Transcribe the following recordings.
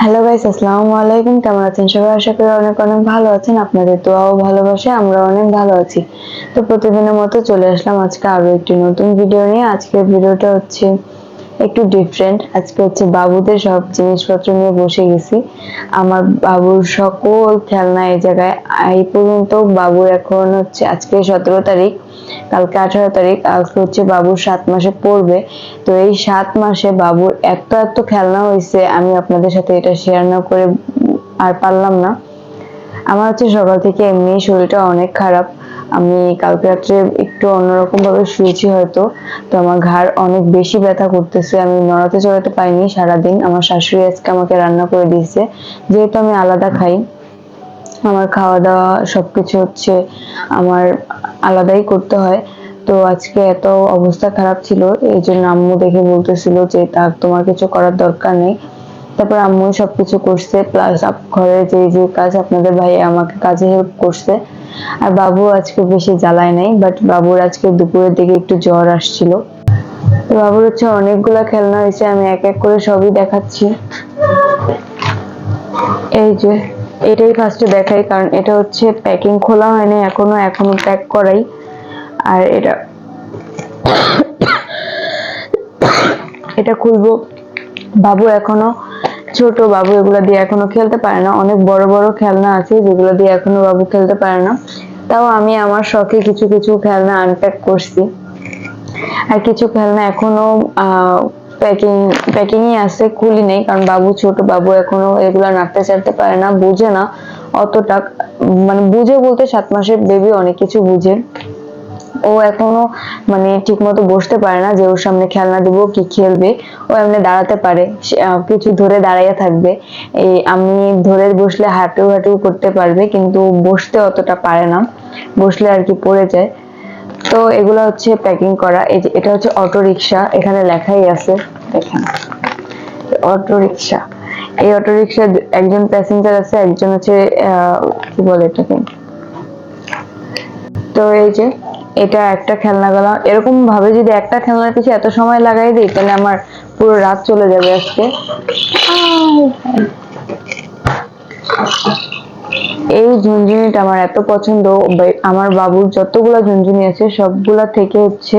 Hello guys আসসালামু আলাইকুম। কেমন আছেন সবাই? আশা করি অনেক অনেক ভালো আছেন। আপনাদের দোয়াও ভালোবাসে, আমরা অনেক ভালো আছি। তো প্রতিদিনের মতো চলে আসলাম আজকে আরও একটি নতুন ভিডিও নিয়ে। আজকের ভিডিওটা হচ্ছে একটু ডিফারেন্ট আজকে হচ্ছে বাবুদের সব জিনিসপত্র নিয়ে বসে গেছি। আমার বাবুর সকল খেলনা এই জায়গায়, এই পর্যন্ত বাবুর এখন হচ্ছে আজকে সতেরো তারিখ। কালকে আঠারো তারিখ আজকে হচ্ছে বাবুর সাত মাসে পড়বে। তো এই সাত মাসে বাবুর এত এত খেলনা হয়েছে আমি আপনাদের সাথে এটা শেয়ার না করে আর পারলাম না। আমার হচ্ছে সকাল থেকে এমনি শরীরটা অনেক খারাপ। আমি কালকে রাত্রে একটু অন্যরকম ভাবে শুয়েছি হয়তো। তো আমার ঘাড় অনেক বেশি ব্যথা করতেছে, আমি নড়াতে চড়াতে পাইনি সারাদিন। আমার শাশুড়ি আজকে আমাকে রান্না করে দিয়েছে। যেহেতু আমি আলাদা খাই, আমার খাওয়া দাওয়া সবকিছু হচ্ছে আমার আলাদাই করতে হয়। তো আজকে এত অবস্থা খারাপ ছিল, এই জন্য আম্মু দেখে বলতেছিল যে তার তোমার কিছু করার দরকার নেই। তারপর আম্মু সবকিছু করছে প্লাস ঘরের যে যে কাজ আপনাদের ভাই আমাকে কাজে হেল্প করছে। আর বাবু আজকে বেশি জ্বালায় নাই বাট বাবুর আজকে দুপুরের দিকে একটু জ্বর আসছিল। তো বাবুর হচ্ছে অনেকগুলা খেলনা হয়েছে, আমি এক এক করে সবই দেখাচ্ছি। এই যে এটাই ফার্স্টে দেখাই, কারণ এটা হচ্ছে প্যাকিং খোলা হয়নি, এখনও এখনও প্যাক করাই। আর এটা এটা খুলবো বাবু এখনও, ছোট বাবু এগুলো দিয়ে এখনও খেলতে পারে না, অনেক বড় বড় খেলনা আছে যেগুলো দিয়ে এখনও বাবু খেলতে পারে না। তাও আমি আমার শখে কিছু কিছু খেলনা আনপ্যাক করছি। আর কিছু খেলনা এখনও প্যাকিং প্যাকিংই আছে খুলি নেই, কারণ বাবু ছোট, বাবু এখনও এগুলো নাড়তে চাড়তে পারে না, বুঝে না অতটা মানে বুঝে বলতে সাত মাসের বেবি অনেক কিছু বুঝে। ও এখনও মানে ঠিক মতো বসতে পারে না, যে ওর সামনে খেলনা দিব কি খেলবে, ও এমনি দাঁড়াতে পারে কিছু ধরে দাঁড়াইয়া থাকবে। এই আমি ধরে বসলে হাঁটু হাঁটু করতে পারবে, কিন্তু বসতে অতটা পারে না, বসলে আর কি পড়ে যায়। তো এগুলো হচ্ছে প্যাকিং করা। এই যে, এটা হচ্ছে অটো রিক্সা এখানে লেখাই আছে। দেখেন। অটো রিক্সা এই অটো রিক্সা একজন প্যাসেঞ্জার আছে, একজন হচ্ছে কি বলে এটাকে? তো এই যে, এটা একটা খেলনা গেলা। এরকম ভাবে যদি একটা খেলনার পিছনে এত সময় লাগাই দিই, তাহলে আমার পুরো রাত চলে যাবে আজকে। এই ঝুনঝুনিটা আমার এত পছন্দ আমার বাবুর যতগুলো ঝুনঝুনি আছে সবগুলা থেকে হচ্ছে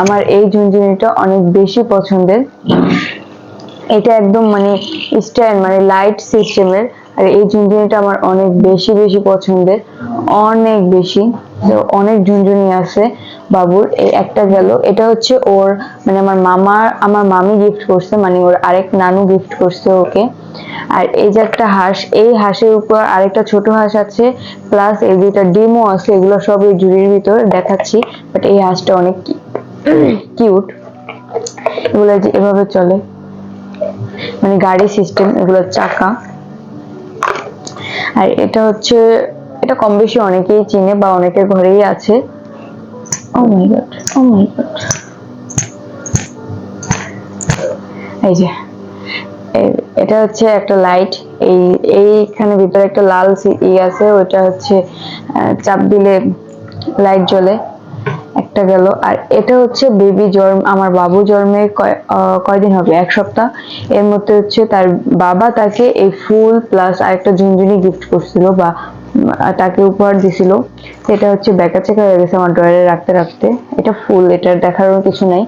আমার এই ঝুনঝুনিটা অনেক বেশি পছন্দের। এটা একদম মানে স্ট্যান্ড মানে লাইট সিস্টেমের আর এই ঝুনঝুনিটা আমার অনেক বেশি বেশি পছন্দের, অনেক বেশি। অনেক ঝুনঝুনি আছে বাবুর, এই একটা গেল। এটা হচ্ছে ওর মানে আমার মামা আমার মামি গিফট করছে মানে ওর আরেক নানু গিফট করছে ওকে। আর এই যে একটা হাঁস, এই হাঁসের উপর আরেকটা ছোট হাঁস আছে প্লাস এই দুইটা ডিমও আছে, এগুলো সব এই ঝুড়ির ভিতর দেখাচ্ছি বাট এই হাঁসটা অনেক কিউট এগুলো যে এভাবে চলে মানে গাড়ি সিস্টেম এগুলো চাকা। আর এটা হচ্ছে, এটা কম বেশি অনেকেই চিনে বা অনেকের ঘরেই আছে। মাই গড এই যে। এটা হচ্ছে একটা লাইট এই, এইখানে ভিতরে একটা লাল ই আছে, ওইটা হচ্ছে চাপ দিলে লাইট জ্বলে। একটা গেল। আর এটা হচ্ছে বেবি জন্ম, আমার বাবু জন্মে কয়- কয়দিন হবে? এক সপ্তাহ। এর মধ্যে হচ্ছে তার বাবা তাকে এই ফুল প্লাস আরেকটা ঝুনঝুনি গিফট করছিল বা তাকে উপহার দিছিল। এটা হচ্ছে ব্যাকা চেকা হয়ে গেছে আমার ড্রয়ারে রাখতে রাখতে। এটা ফুল এটা দেখারও কিছু নাই।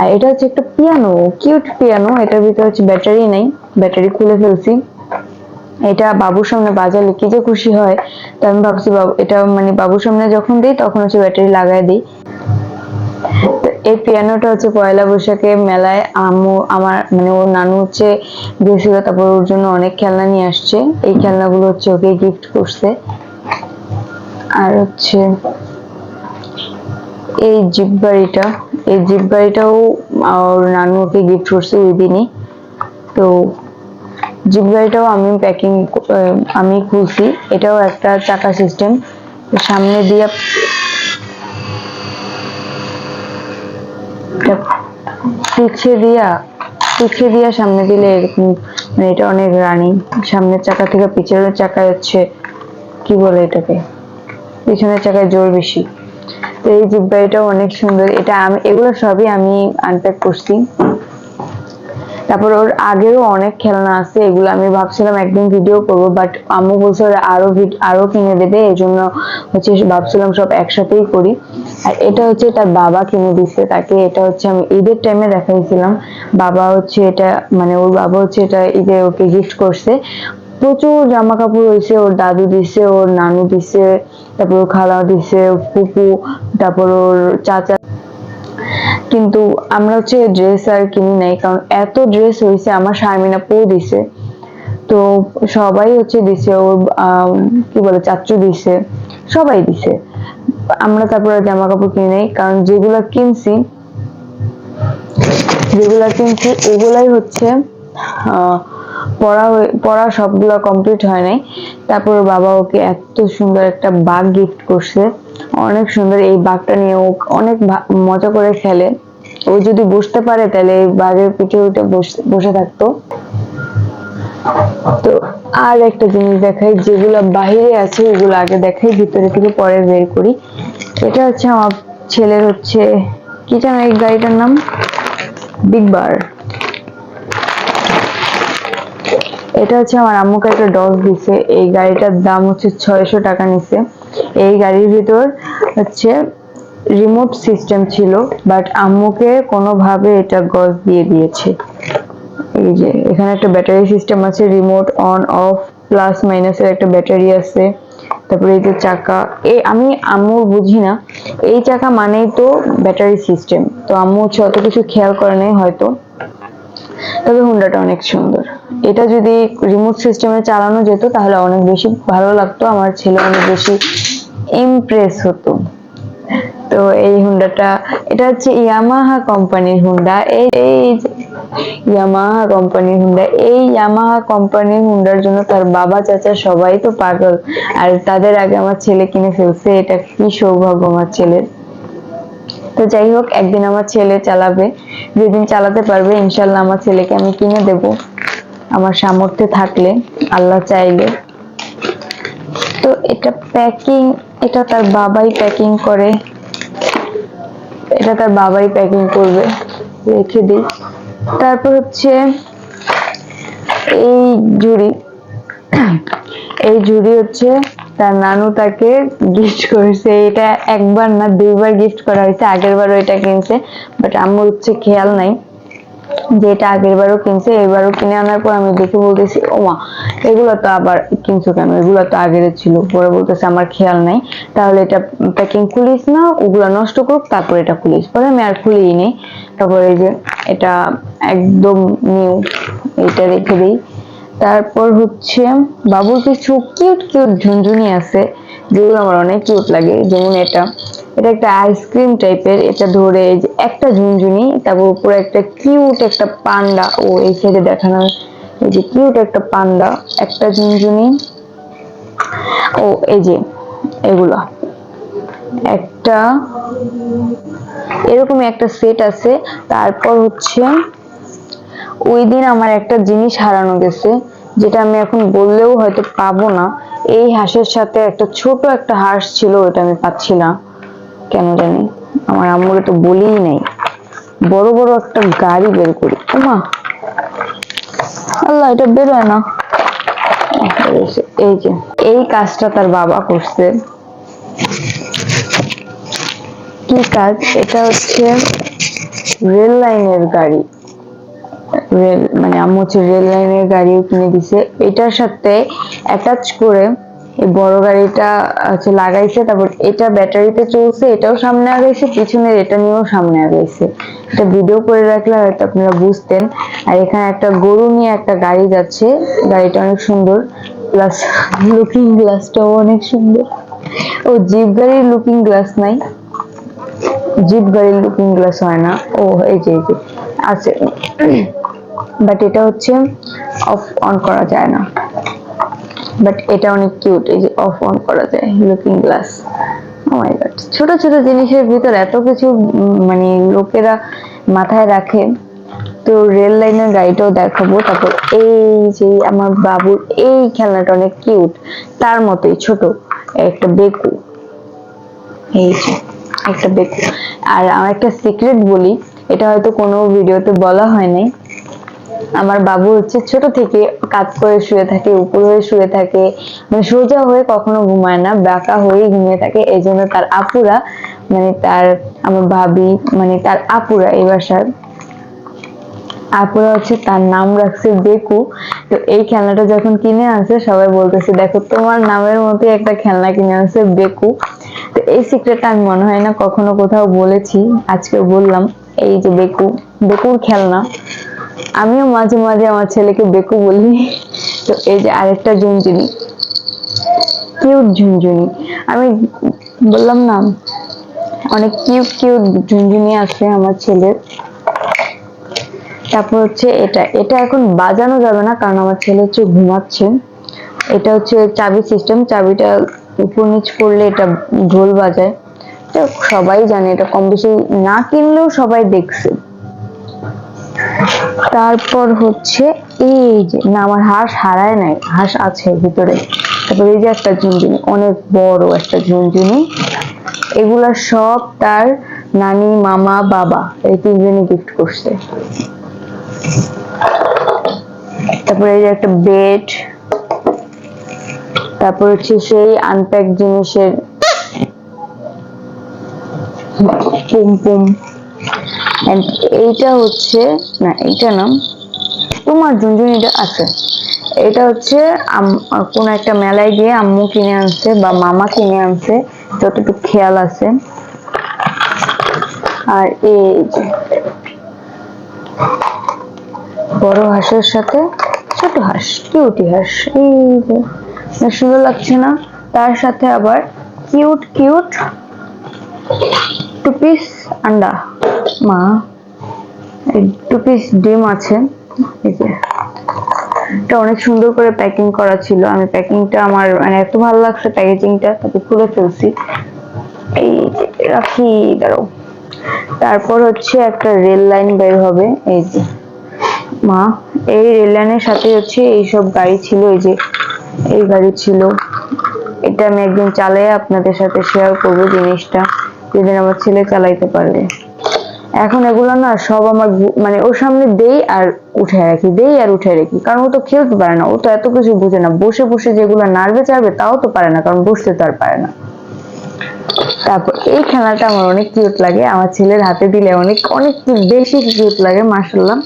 আর এটা হচ্ছে একটা পিয়ানো কিউট পিয়ানো এটার ভিতরে হচ্ছে ব্যাটারি নাই। ব্যাটারি খুলে ফেলছি। এটা বাবুর সামনে বাজালে কি যে খুশি হয়। তা আমি ভাবছি, বাবু, এটা মানে বাবুর সামনে যখন দিই, তখন হচ্ছে ব্যাটারি লাগাই দিই। এই পিয়ানোটা হচ্ছে পয়লা বৈশাখে মেলায় আম্মু আমার মানে ওর নানু হচ্ছে গেছিল তারপর ওর জন্য অনেক খেলনা নিয়ে আসছে। এই খেলনাগুলো হচ্ছে ওকে গিফট করছে। আর হচ্ছে এই জিপ বাড়িটা এই জিপ বাড়িটাও ওর নানু ওকে গিফট করছে ওই দিনই। তো জিপ গাড়িটাও আমি প্যাকিং আমি খুলছি। এটাও একটা চাকা সিস্টেম সামনে দিয়ে পিছিয়ে দিয়া পিছিয়ে দিয়া সামনে দিলে এরকম মানে এটা অনেক রানিং। সামনের চাকা থেকে পিছনের চাকায় হচ্ছে, কি বলে এটাকে? পিছনের চাকায় জোর বেশি। এই জিব্বা অনেক সুন্দর। এটা আমি, এগুলো সবই আমি আনপ্যাক করছি। তারপর ওর আগেরও অনেক খেলনা আছে, এগুলো আমি ভাবছিলাম একদিন ভিডিও করব বাট আম্মু বলছে ওরা আরও আরও কিনে দেবে এই জন্য হচ্ছে ভাবছিলাম সব একসাথেই করি। আর এটা হচ্ছে তার বাবা কিনে দিচ্ছে তাকে এটা হচ্ছে আমি ঈদের টাইমে দেখাইছিলাম। বাবা হচ্ছে এটা মানে ওর বাবা হচ্ছে এটা ঈদে ওকে গিফট করছে। প্রচুর জামা কাপড় হয়েছে ওর দাদু দিছে, ওর নানু দিছে, তারপর খালা দিছে ফুপু, তারপর ওর চাচা। কিন্তু আমরা হচ্ছে ড্রেস আর কিনি নাই কারণ এত ড্রেস হয়েছে আমার শারমিনা পো দিছে। তো সবাই হচ্ছে দিছে ওর কি বলে চাচু দিছে সবাই দিছে। আমরা তারপরে জামা কাপড় কিনে নেই কারণ যেগুলো কিনছি যেগুলা কিনছি ওগুলাই হচ্ছে আহ, পড়া পড়া সবগুলা কমপ্লিট হয় নাই। তারপর বাবা ওকে এত সুন্দর একটা বাঘ গিফট করছে। অনেক সুন্দর এই বাঘটা নিয়ে ও অনেক মজা করে খেলে। ও যদি বসতে পারে তাহলে এই বাঘের পিঠে বসে- বসে থাকতো। তো আর একটা জিনিস দেখাই, যেগুলো বাহিরে আছে ওগুলো আগে দেখাই, ভিতরে থেকে পরে বের করি। এটা হচ্ছে আমার ছেলের হচ্ছে, কি জানো এই গাড়িটার নাম? বিগ বার এটা হচ্ছে আমার আম্মুকে একটা ডস দিছে। এই গাড়িটার দাম হচ্ছে ছয়শো টাকা নিছে। এই গাড়ির ভিতর হচ্ছে রিমোট সিস্টেম ছিল বাট আম্মুকে কোনোভাবে এটা গজ দিয়ে দিয়েছে। এই যে, এখানে একটা ব্যাটারি সিস্টেম আছে রিমোট অন অফ প্লাস মাইনাসের একটা ব্যাটারি আছে। তারপরে এই যে চাকা, এই আমি আম্মু বুঝি না। এই চাকা মানেই তো ব্যাটারি সিস্টেম তো আম্মু হচ্ছে অত কিছু খেয়াল করে নাই হয়তো। তবে হুন্ডাটা অনেক সুন্দর। এটা যদি রিমোট সিস্টেমে চালানো যেত, তাহলে অনেক বেশি ভালো লাগতো। আমার ছেলে অনেক বেশি ইমপ্রেস হতো। তো এই হুন্ডাটা এটা হচ্ছে ইয়ামাহা কোম্পানির হুন্ডা এই এই ইয়ামাহা কোম্পানির হুন্ডা এই ইয়ামাহা কোম্পানির হুন্ডার জন্য তার বাবা, চাচা সবাই তো পাগল। আর তাদের আগে আমার ছেলে কিনে ফেলছে, এটা কি সৌভাগ্য আমার ছেলের। তো যাই হোক, একদিন আমার ছেলে চালাবে। যেদিন চালাতে পারবে, ইনশাল্লাহ আমার ছেলেকে আমি কিনে দেব। আমার সামর্থ্যে থাকলে আল্লাহ চাইলে। তো এটা প্যাকিং এটা তার বাবাই প্যাকিং করে। এটা তার বাবাই প্যাকিং করবে, রেখে দিই। তারপর হচ্ছে এই জুড়ি এই জুড়ি হচ্ছে তার নানু তাকে গিফট করেছে। এটা একবার না, দুইবার গিফট করা হয়েছে। আগের বারও এটা কিনছে বাট আমার হচ্ছে খেয়াল নাই। যে এটা আগের বারও কিনছে এবারও কিনে আনার পর আমি দেখে বলতেছি, ও মা, এগুলো তো আবার কিনছো কেন? এগুলো তো আগের ছিল। পরে বলতেছে, আমার খেয়াল নাই। তাহলে এটা প্যাকিং খুলিস না, ওগুলো নষ্ট করুক, তারপর এটা খুলিস। পরে আমি আর খুলিই নেই তারপর এই যে এটা একদম নিউ এটা রেখে দিই। তারপর হচ্ছে, বাবুর কিছু কিউট কিউট ঝুনঝুনি আছে, যেগুলো আমার অনেক কিউট লাগে। যেমন এটা। এটা একটা আইসক্রিম টাইপের, এটা ধরে একটা ঝুনঝুনি, তারপর উপরে একটা কিউট একটা পান্ডা। ও, এই সাইডে দেখানো এই যে কিউট একটা পান্ডা, একটা ঝুনঝুনি। ও, এই যে এগুলা। একটা এরকম একটা সেট আছে। তারপর হচ্ছে ওই দিন আমার একটা জিনিস হারানো গেছে, যেটা আমি এখন বললেও হয়তো পাবো না। এই হাঁসের সাথে একটা ছোট একটা হাঁস ছিল ওটা আমি পাচ্ছি না। কেন জানি? আমার আম্মুরে তো বলেই নাই। বড় বড় একটা গাড়ি বের করি। ওমা আল্লাহ, এটা বেরোয় না। এই যে, এই কাজটা তার বাবা করছে। কি কাজ? এটা হচ্ছে রেল লাইনের গাড়ি। রেল মানে আম্মু হচ্ছে রেল লাইনের গাড়িও কিনে দিছে। এটার সাথে অ্যাটাচ করে এই বড় গাড়িটা হচ্ছে লাগাইছে, তারপর এটা ব্যাটারিতে চলছে, এটাও সামনে আগাইছে, পিছনের এটা নিয়েও সামনে আগাইছে। এটা ভিডিও করে রাখলে হয়তো আপনারা বুঝতেন। আর এখানে একটা গরু নিয়ে একটা গাড়ি যাচ্ছে, গাড়িটা অনেক সুন্দর। প্লাস লুকিং গ্লাসটাও অনেক সুন্দর। ও জিপ গাড়ির লুকিং গ্লাস নাই। জিপ গাড়ির লুকিং গ্লাস হয় না। ও, এই যে এই যে, আছে। বাট এটা হচ্ছে অফ অন করা যায় না। বাট এটা অনেক কিউট এই যে অফ অন করা যায় লুকিং গ্লাস গড ছোট ছোট জিনিসের ভিতর এত কিছু মানে লোকেরা মাথায় রাখে, তো রেল লাইনের গাড়িটাও দেখাবো। তারপর এই যে আমার বাবুর এই খেলনাটা অনেক কিউট তার মতোই ছোট, একটা বেকু। এই একটা বেকু। আর আমার একটা সিক্রেট বলি, এটা হয়তো কোনো ভিডিওতে বলা হয় নাই আমার বাবু হচ্ছে ছোট থেকে কাত করে শুয়ে থাকে, উপর হয়ে শুয়ে থাকে মানে সোজা হয়ে কখনো ঘুমায় না, বাঁকা হয়ে ঘুমিয়ে থাকে। এই জন্য তার আপুরা মানে তার আমার ভাবি মানে তার আপুরা এই বাসার। আপুরা হচ্ছে তার নাম রাখছে বেকু। তো এই খেলনাটা যখন কিনে আনছে, সবাই বলতেছে, দেখো, তোমার নামের মতোই একটা খেলনা কিনে আনছে বেকু। তো এই সিক্রেটটা আমি মনে হয় না কখনো কোথাও বলেছি, আজকে বললাম, এই যে বেকু, বেকুর খেলনা। আমিও মাঝে মাঝে আমার ছেলেকে বেকু বলি। তো এই যে আরেকটা ঝুনঝুনি। কিউট ঝুনঝুনি। আমি বললাম না, অনেক কিউট কিউট ঝুনঝুনি আছে আমার ছেলের। তারপর হচ্ছে এটা। এটা এখন বাজানো যাবে না, কারণ আমার ছেলে হচ্ছে ঘুমাচ্ছে। এটা হচ্ছে চাবি সিস্টেম চাবিটা উপর নিচ করলে এটা ঢোল বাজায়। সবাই জানে এটা কম বেশি না কিনলেও সবাই দেখছে। তারপর হচ্ছে এই যে, না, আমার হাঁস হারায় নাই, হাঁস আছে ভিতরে। তারপর এই যে একটা ঝুনঝুনি, অনেক বড় একটা ঝুনঝুনি। এগুলা সব তার নানি, মামা, বাবা, এই তিনজনই গিফট করছে। তারপরে এই যে একটা বেড তারপর হচ্ছে সেই আনপ্যাক জিনিসের পুম পুম। And এইটা হচ্ছে, না, এইটা না, তোমার ঝুনঝুনিটা আছে। এটা হচ্ছে কোন একটা মেলায় গিয়ে আম্মু কিনে আনছে বা মামা কিনে আনছে, যতটুকু খেয়াল আছে। আর এই বড় হাঁসের সাথে ছোট হাঁস কিউটি হাঁস, এই যে সুন্দর লাগছে না? তার সাথে আবার কিউট কিউট টু পিস আন্ডা। মা টু পিস ডিম আছে, এই এটা অনেক সুন্দর করে প্যাকিং করা ছিল। আমি প্যাকিংটা আমার মানে এত ভালো লাগছে প্যাকেজিংটা তাতে খুলে ফেলছি। এই রাখি, দাঁড়াও। তারপর হচ্ছে একটা রেল লাইন বের হবে, এই যে। মা, এই রেল লাইনের সাথে হচ্ছে এইসব গাড়ি ছিল, এই যে, এই গাড়ি ছিল। এটা আমি একদিন চালাই আপনাদের সাথে শেয়ার করব জিনিসটা, যেদিন আমার ছেলে চালাইতে পারবে। এখন এগুলো না সব আমার মানে ওর সামনে দেই আর উঠে রাখি, দেই আর উঠে রাখি। কারণ ও তো খেলতে পারে না, ও তো এত কিছু বুঝে না। বসে বসে যেগুলো নাড়বে চাড়বে তাও তো পারে না, কারণ বসতে তো আর পারে না। তারপর এই খেলাটা আমার অনেক কিউট লাগে। আমার ছেলের হাতে দিলে অনেক অনেক বেশি কিউট লাগে মাসাল্লাহ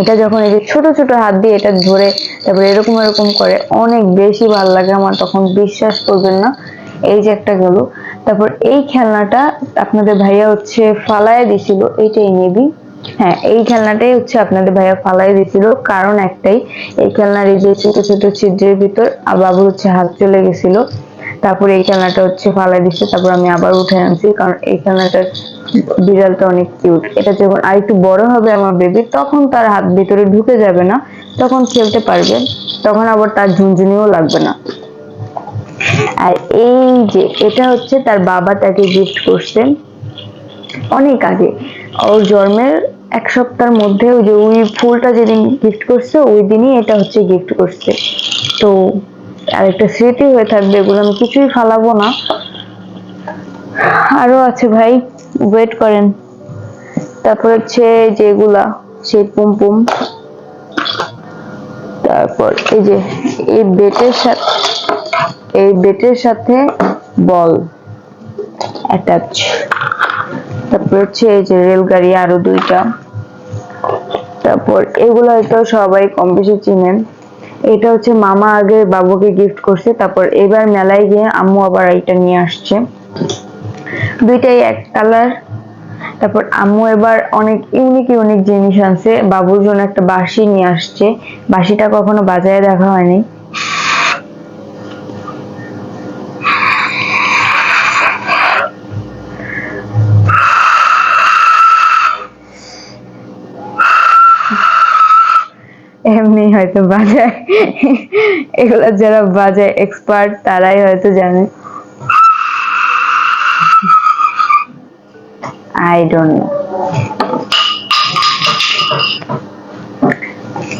এটা যখন এই যে ছোট ছোট হাত দিয়ে এটা ধরে, তারপরে এরকম এরকম করে, অনেক বেশি ভালো লাগে আমার, তখন বিশ্বাস করবেন না। এই যে একটা গেল তারপর এই খেলনাটা আপনাদের ভাইয়া হচ্ছে ফালায় দিছিল, এইটাই নেবি হ্যাঁ এই খেলনাটাই হচ্ছে আপনাদের ভাইয়া ফালাই দিছিল, কারণ একটাই, এই খেলনার এই যে ছোট ছোট ছিদ্রের ভিতর বাবুর হচ্ছে হাত চলে গেছিল। তারপরে এই খেলনাটা হচ্ছে ফালাই দিচ্ছে তারপর আমি আবার উঠে আনছি, কারণ এই খেলনাটার বিড়ালটা অনেক কিউট এটা যখন আর একটু বড় হবে আমার বেবি তখন তার হাত ভিতরে ঢুকে যাবে না, তখন খেলতে পারবে, তখন আবার তার ঝুনঝুনিও লাগবে না। আর এই যে, এটা হচ্ছে তার বাবা তাকে গিফট করছেন অনেক আগে। ওর জন্মের এক সপ্তাহের মধ্যে ওই যে ওই ফুলটা যেদিন গিফট করছে, ওই দিনই এটা হচ্ছে গিফট করছে। তো আর একটা স্মৃতি হয়ে থাকবে, এগুলো আমি কিছুই ফালাবো না। আরও আছে ভাই ওয়েট করেন। তারপর হচ্ছে যেগুলা সেই পুম পুম। তারপর এই যে, এই বেটের সাথে এই বেটের সাথে বল অ্যাটাচ তারপর হচ্ছে এই যে রেলগাড়ি আরও দুইটা। তারপর এগুলো হয়তো সবাই কম বেশি চিনেন। এটা হচ্ছে মামা আগে বাবুকে গিফট করছে, তারপর এবার মেলায় গিয়ে আম্মু আবার এটা নিয়ে আসছে। দুইটাই এক কালার তারপর আম্মু এবার অনেক ইউনিক ইউনিক জিনিস আনছে। বাবুর জন্য একটা বাঁশি নিয়ে আসছে। বাঁশিটা কখনো বাজায় দেখা হয়নি। হয়তো বাজায়। এগুলো যারা বাজায় এক্সপার্ট তারাই হয়তো জানে। আই ডোন্ট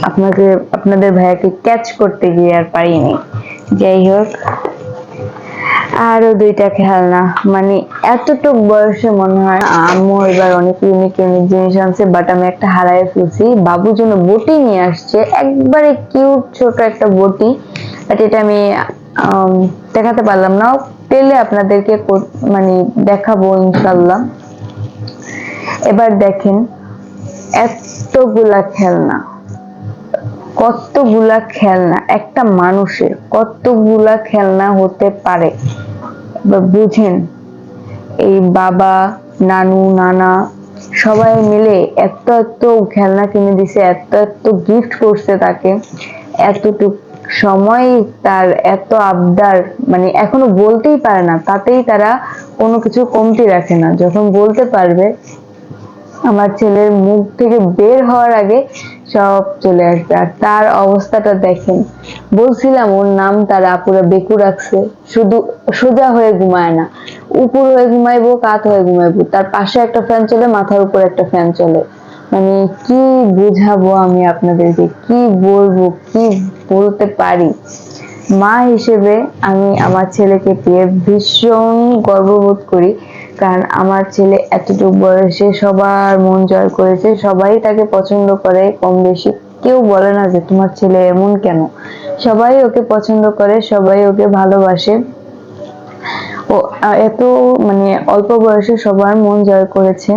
আপনাকে, আপনাদের ভাইয়াকে ক্যাচ করতে গিয়ে আর পারিনি। যাই হোক। আরও দুইটা খেলনা মানে এতটুক বয়সে মনে হয় আম্মু এবার অনেক ইউনিক ইউনিক জিনিস আনছে বাট আমি একটা হারাই ফেলছি। বাবুর জন্য বটি নিয়ে আসছে। একবারে কিউট ছোট একটা বটি বাট এটা আমি দেখাতে পারলাম না। পেলে আপনাদেরকে মানে দেখাবো ইনশাল্লাহ এবার দেখেন, এতগুলা খেলনা, কতগুলা খেলনা, একটা মানুষের কতগুলা খেলনা হতে পারে? এবার বুঝেন, এই বাবা, নানু, নানা সবাই মিলে এত এত খেলনা কিনে দিছে এত এত গিফট করছে তাকে। এতটুক সময় তার এত আবদার মানে এখনও বলতেই পারে না, তাতেই তারা কোনো কিছু কমতি রাখে না। যখন বলতে পারবে আমার ছেলের মুখ থেকে বের হওয়ার আগে সব চলে আসবে। আর তার অবস্থাটা দেখেন। বলছিলাম, ওর নাম তার আপুরা বেকু রাখছে শুধু সোজা হয়ে ঘুমায় না। উপর হয়ে ঘুমাইবো, কাত হয়ে ঘুমাইবো। তার পাশে একটা ফ্যান চলে, মাথার উপর একটা ফ্যান চলে। মানে কি বুঝাবো আমি আপনাদেরকে? কি বলব, কি বলতে পারি? মা হিসেবে আমি আমার ছেলেকে পেয়ে ভীষণ গর্ববোধ করি। কারণ আমার ছেলে এতটুকু বয়সে সবার মন জয় করেছে, সবাই তাকে পছন্দ করে কম বেশি কেউ বলে না যে তোমার ছেলে এমন কেন? সবাই ওকে পছন্দ করে, সবাই ওকে ভালোবাসে। ও এত মানে অল্প বয়সে সবার মন জয় করেছে।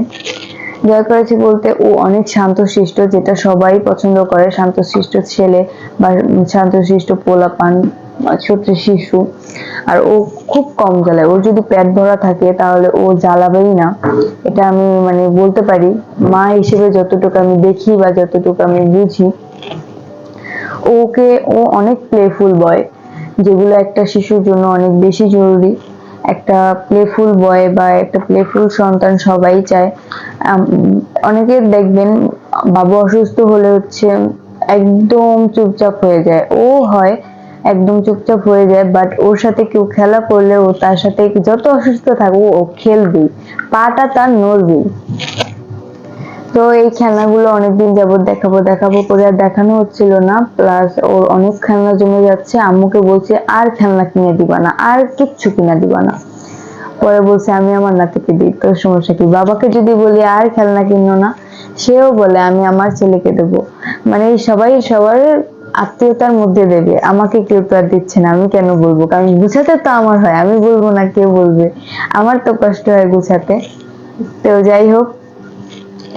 জয় করেছে বলতে ও অনেক শান্তশিষ্ট, যেটা সবাই পছন্দ করে। শান্তশিষ্ট ছেলে বা শান্তশিষ্ট পোলাপান বা ছোট শিশু, আর ও খুব কম জ্বালায়। ওর যদি পেট ভরা থাকে, তাহলে ও জ্বালাবেই না। এটা আমি মানে বলতে পারি, মা হিসেবে যতটুকু আমি দেখি বা যতটুকু আমি বুঝি, ওকে ও অনেক প্লেফুল বয় যেগুলো একটা শিশুর জন্য অনেক বেশি জরুরি। একটা প্লেফুল বয় বা একটা প্লেফুল সন্তান সবাই চায়। অনেকে দেখবেন, বাবু অসুস্থ হলে হচ্ছে একদম চুপচাপ হয়ে যায়। ও হয় একদম চুপচাপ হয়ে যায় বাট ওর সাথে কেউ খেলা করলে ও তার সাথে যত অসুস্থ থাকব ও খেলবেই। পাটা তার নড়বেই। তো এই খেলনাগুলো অনেকদিন যাবত দেখাবো দেখাবো করে আর দেখানো হচ্ছিল না। প্লাস ওর অনেক খেলনা জমে যাচ্ছে। আম্মুকে বলছে, আর খেলনা কিনে দিবা না, আর কিচ্ছু কিনে দিবা না। পরে বলছে, আমি আমার নাতিকে দিই, তোর সমস্যা কি? বাবাকে যদি বলি, আর খেলনা কিনো না, সেও বলে, আমি আমার ছেলেকে দেবো। মানে সবাই সবার আত্মীয়তার মধ্যে দেবে। আমাকে কেউ তো আর দিচ্ছে না, আমি কেন বলব? কারণ গুছাতে তো আমার হয়, আমি বলব না কে বলবে। আমার তো কষ্ট হয় গুছাতে। তো যাই হোক,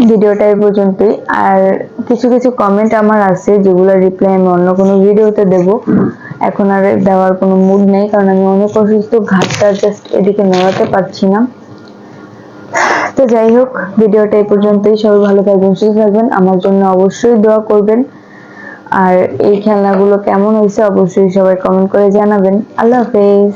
ভিডিওটা এই পর্যন্তই। আর কিছু কিছু কমেন্ট আমার আছে, যেগুলো রিপ্লাই আমি অন্য কোনো ভিডিওতে দেব। এখন আর দেওয়ার কোনো মুড নেই, কারণ আমি অনেক অসুস্থ, ঘাটটা জাস্ট এদিকে নড়াতে পারছি না। তো যাই হোক, ভিডিওটা এই পর্যন্তই। সবাই ভালো থাকবেন, সুস্থ থাকবেন। আমার জন্য অবশ্যই দোয়া করবেন। আর এই খেলনাগুলো কেমন হয়েছে অবশ্যই সবাই কমেন্ট করে জানাবেন। আল্লাহ হাফেজ।